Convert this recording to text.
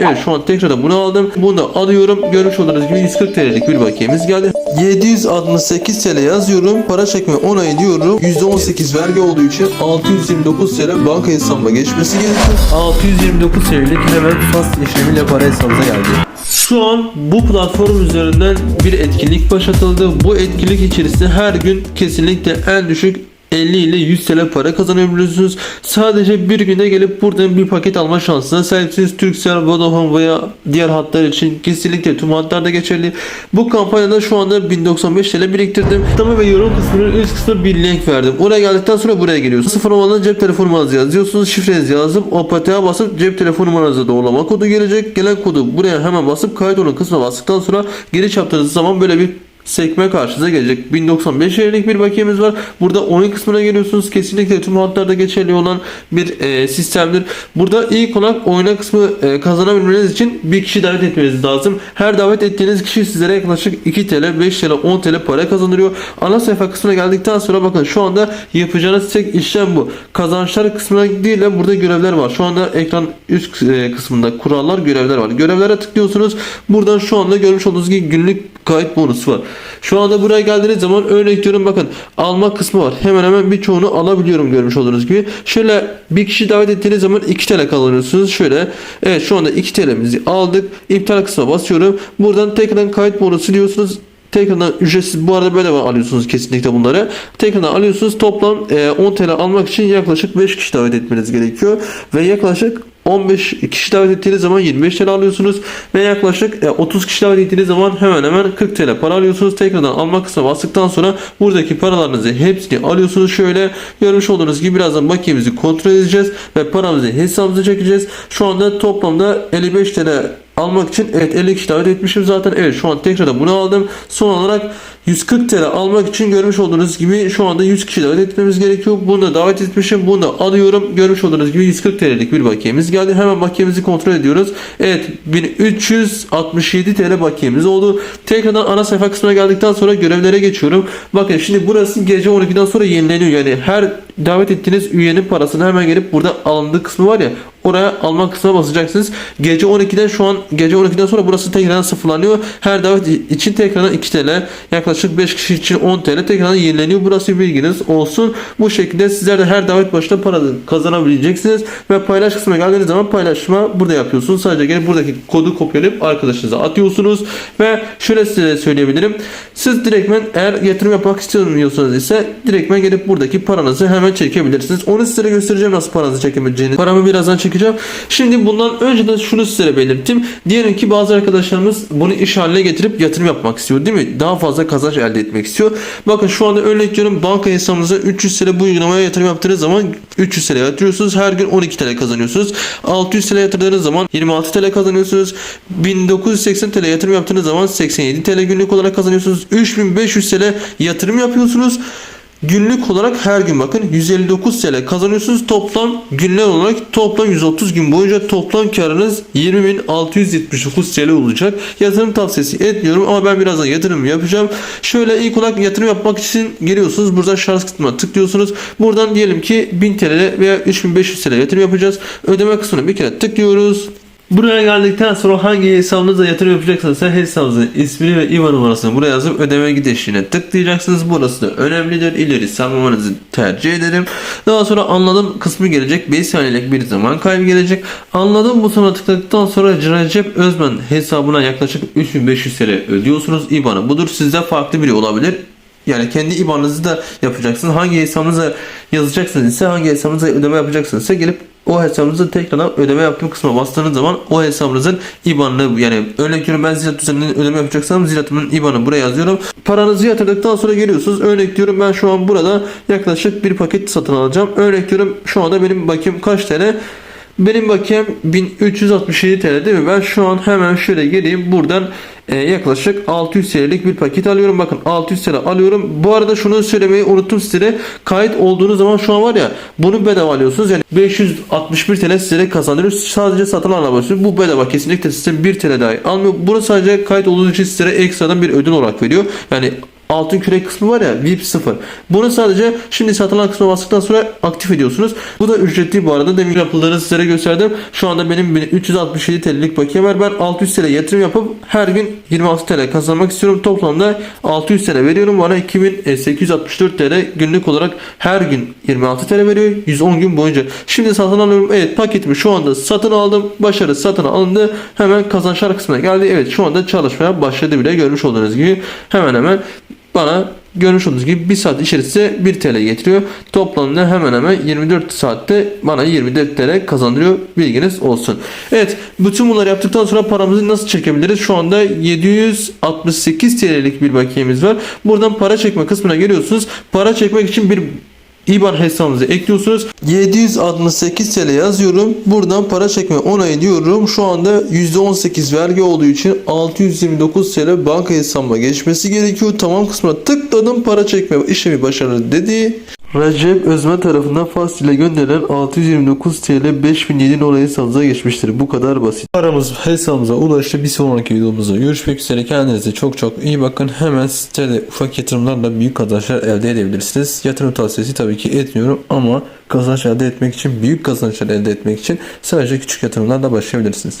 Evet şu an tekrardan bunu aldım. Bunu da alıyorum. Görmüş olduğunuz gibi 140 TL'lik bir bakiyemiz geldi. 768 TL yazıyorum. Para çekme onay diyorum. %18 vergi olduğu için 629 TL banka hesabıma geçmesi gerekiyor. 629 TL'lik hemen fast işlemiyle para hesabımıza geldi. Şu an bu platform üzerinden bir etkinlik başlatıldı. Bu etkinlik içerisinde her gün kesinlikle en düşük 50 ile 100 TL para kazanabiliyorsunuz. Sadece bir günde gelip buradan bir paket alma şansına sahipsiniz. Turkcell, Vodafone veya diğer hatlar için kesinlikle tüm hatlarda geçerli. Bu kampanyada şu anda 1095 TL biriktirdim. Tıklama ve yorum kısmının üst kısmına bir link verdim. Oraya geldikten sonra buraya geliyorsunuz. Sıfır numaralı cep telefon numaranızı yazıyorsunuz. Şifrenizi yazıp OPT'ye basıp cep telefon numaranıza doğrulama kodu gelecek. Gelen kodu buraya hemen basıp kayıt olun kısmına bastıktan sonra giriş yaptığınız zaman böyle bir sekme karşınıza gelecek. 1095 TL'lik bir bakiyemiz var. Burada oyun kısmına geliyorsunuz. Kesinlikle tüm hatlarda geçerli olan bir e, sistemdir. Burada ilk olarak oyuna kısmı e, kazanabilmeniz için bir kişi davet etmeniz lazım. Her davet ettiğiniz kişi sizlere yaklaşık 2 TL, 5 TL, 10 TL para kazandırıyor. Ana sayfa kısmına geldikten sonra bakın şu anda yapacağınız tek işlem bu. Kazançlar kısmına değil de burada görevler var. Şu anda ekran üst e, kısmında kurallar, görevler var. Görevlere tıklıyorsunuz. Buradan şu anda görmüş olduğunuz gibi günlük kayıt bonusu var. Şu anda buraya geldiğiniz zaman örnek diyorum bakın alma kısmı var. Hemen hemen birçoğunu alabiliyorum görmüş olduğunuz gibi. Şöyle bir kişi davet ettiğiniz zaman 2 TL kazanıyorsunuz. Şöyle evet şu anda 2 TL'mizi aldık. İptal kısmına basıyorum. Buradan tekrardan kayıt bonusu diyorsunuz. Tekrardan ücretsiz bu arada böyle alıyorsunuz kesinlikle bunları. Tekrardan alıyorsunuz. Toplam e, 10 TL almak için yaklaşık 5 kişi davet etmeniz gerekiyor. Ve yaklaşık 15 kişi davet ettiğiniz zaman 25 TL alıyorsunuz ve yaklaşık e, 30 kişi davet ettiğiniz zaman hemen hemen 40 TL para alıyorsunuz. Tekrardan almak kısmına bastıktan sonra buradaki paralarınızı hepsini alıyorsunuz. Şöyle görmüş olduğunuz gibi birazdan bakiyemizi kontrol edeceğiz ve paramızı hesabımıza çekeceğiz. Şu anda toplamda 55 TL almak için evet 50 kişi davet etmişim zaten. Evet şu an tekrardan bunu aldım. Son olarak 140 TL almak için görmüş olduğunuz gibi şu anda 100 kişi davet etmemiz gerekiyor. Bunu da davet etmişim. Bunu da alıyorum. Görmüş olduğunuz gibi 140 TL'lik bir bakiyemiz geldi. Hemen bakiyemizi kontrol ediyoruz. Evet 1367 TL bakiyemiz oldu. Tekrardan ana sayfa kısmına geldikten sonra görevlere geçiyorum. Bakın şimdi burası gece 12'den sonra yenileniyor. Yani her davet ettiğiniz üyenin parasını hemen gelip burada alındığı kısmı var ya oraya alma kısmına basacaksınız. Gece 12'den şu an gece 12'den sonra burası tekrardan sıfırlanıyor. Her davet için tekrardan 2 TL yaklaşık 5 kişi için 10 TL tekrardan yenileniyor. Burası bilginiz olsun. Bu şekilde sizler de her davet başına para kazanabileceksiniz ve paylaş kısmına geldiğiniz zaman paylaşma burada yapıyorsunuz. Sadece gelip buradaki kodu kopyalayıp arkadaşınıza atıyorsunuz ve şöyle size söyleyebilirim. Siz direktmen eğer yatırım yapmak istemiyorsanız ise direktmen gelip buradaki paranızı hemen çekebilirsiniz. Onu size göstereceğim nasıl paranızı çekebileceğini. Paramı birazdan çekeceğim. Şimdi bundan önce de şunu size belirttim. Diyelim ki bazı arkadaşlarımız bunu iş haline getirip yatırım yapmak istiyor değil mi? Daha fazla kazanç elde etmek istiyor. Bakın şu anda örnek veriyorum banka hesabınıza 300 TL bu uygulamaya yatırım yaptığınız zaman 300 TL yatırıyorsunuz. Her gün 12 TL kazanıyorsunuz. 600 TL yatırdığınız zaman 26 TL kazanıyorsunuz. 1980 TL yatırım yaptığınız zaman 87 TL günlük olarak kazanıyorsunuz. 3500 TL yatırım yapıyorsunuz. Günlük olarak her gün bakın 159 TL kazanıyorsunuz. Toplam günler olarak toplam 130 gün boyunca toplam karınız 20.679 TL olacak. Yatırım tavsiyesi etmiyorum ama ben birazdan yatırım yapacağım. Şöyle ilk olarak yatırım yapmak için geliyorsunuz. Burada şarj kısmına tıklıyorsunuz. Buradan diyelim ki 1000 TL veya 3500 TL yatırım yapacağız. Ödeme kısmına bir kere tıklıyoruz. Buraya geldikten sonra hangi hesabınıza yatırım yapacaksanız sen hesabınızın ismini ve IBAN numarasını buraya yazıp ödeme gidişine tıklayacaksınız. Burası da önemlidir. İleri sarmamanızı tercih ederim. Daha sonra anladım kısmı gelecek. 5 saniyelik bir zaman kaybı gelecek. Anladım butonuna tıkladıktan sonra Recep Özmen hesabına yaklaşık 3500 TL ödüyorsunuz. IBAN'ı budur. Sizde farklı biri olabilir. Yani kendi IBAN'ınızı da yapacaksınız. Hangi hesabınıza yazacaksınız ise hangi hesabınıza ödeme yapacaksınız ise gelip o hesabınızı tekrardan ödeme yaptığım kısma bastığınız zaman o hesabınızın IBAN'ını yani örnek veriyorum ben Ziraat üzerinden ödeme yapacaksam Ziraat'ımın IBAN'ı buraya yazıyorum. Paranızı yatırdıktan sonra geliyorsunuz. Örnek diyorum ben şu an burada yaklaşık bir paket satın alacağım. Örnek diyorum şu anda benim bakayım kaç TL? Benim bakiyem 1367 TL değil mi? Ben şu an hemen şöyle geleyim buradan e, yaklaşık 600 TL'lik bir paket alıyorum. Bakın 600 TL alıyorum. Bu arada şunu söylemeyi unuttum size. Kayıt olduğunuz zaman şu an var ya bunu bedava alıyorsunuz. Yani 561 TL size kazanıyoruz. Sadece alma başlıyor. Bu bedava. Kesinlikle size 1 TL dahi almıyor. Bunu sadece kayıt olduğunuz için size ekstradan bir ödül olarak veriyor. Yani altın kürek kısmı var ya VIP 0. Bunu sadece şimdi satılan kısmına bastıktan sonra aktif ediyorsunuz. Bu da ücretli bu arada. Demin yapıldığını sizlere gösterdim. Şu anda benim 367 TL'lik bakiye var. Ben 600 TL yatırım yapıp her gün 26 TL kazanmak istiyorum. Toplamda 600 TL veriyorum. Bana 2864 TL günlük olarak her gün 26 TL veriyor. 110 gün boyunca. Şimdi satın alıyorum. Evet paketimi şu anda satın aldım. Başarı satın alındı. Hemen kazançlar kısmına geldi. Evet şu anda çalışmaya başladı bile görmüş olduğunuz gibi. Hemen hemen bana görmüş olduğunuz gibi 1 saat içerisinde 1 TL getiriyor. Toplamda hemen hemen 24 saatte bana 24 TL kazandırıyor. Bilginiz olsun. Evet bütün bunları yaptıktan sonra paramızı nasıl çekebiliriz? Şu anda 768 TL'lik bir bakiyemiz var. Buradan para çekme kısmına geliyorsunuz. Para çekmek için bir İBAN hesabınızı ekliyorsunuz. 768 TL yazıyorum. Buradan para çekme onay diyorum. Şu anda %18 vergi olduğu için 629 TL banka hesabıma geçmesi gerekiyor. Tamam kısmına tıkladım. Para çekme işlemi başarılı dedi. Recep Özmen tarafından Fas ile gönderilen 629 TL 5007 dolar hesabınıza geçmiştir. Bu kadar basit. Paramız hesabımıza ulaştı. Bir sonraki videomuzda görüşmek üzere. Kendinize çok çok iyi bakın. Hemen sitede ufak yatırımlarla büyük kazançlar elde edebilirsiniz. Yatırım tavsiyesi tabii ki etmiyorum ama kazanç elde etmek için, büyük kazançlar elde etmek için sadece küçük yatırımlarla başlayabilirsiniz.